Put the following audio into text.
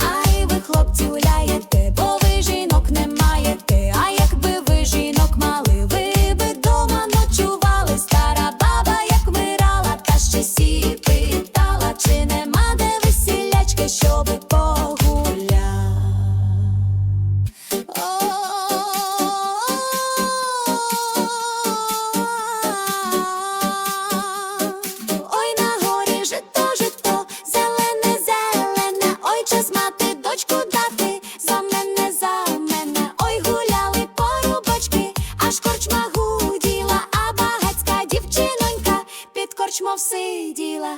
Ай ви хлопці гуляєте, бо час мати дочку дати, за мене, за мене, ой гуляли порубочки, аж корчма гуділа, а багацька дівчинонька під корчмов сиділа.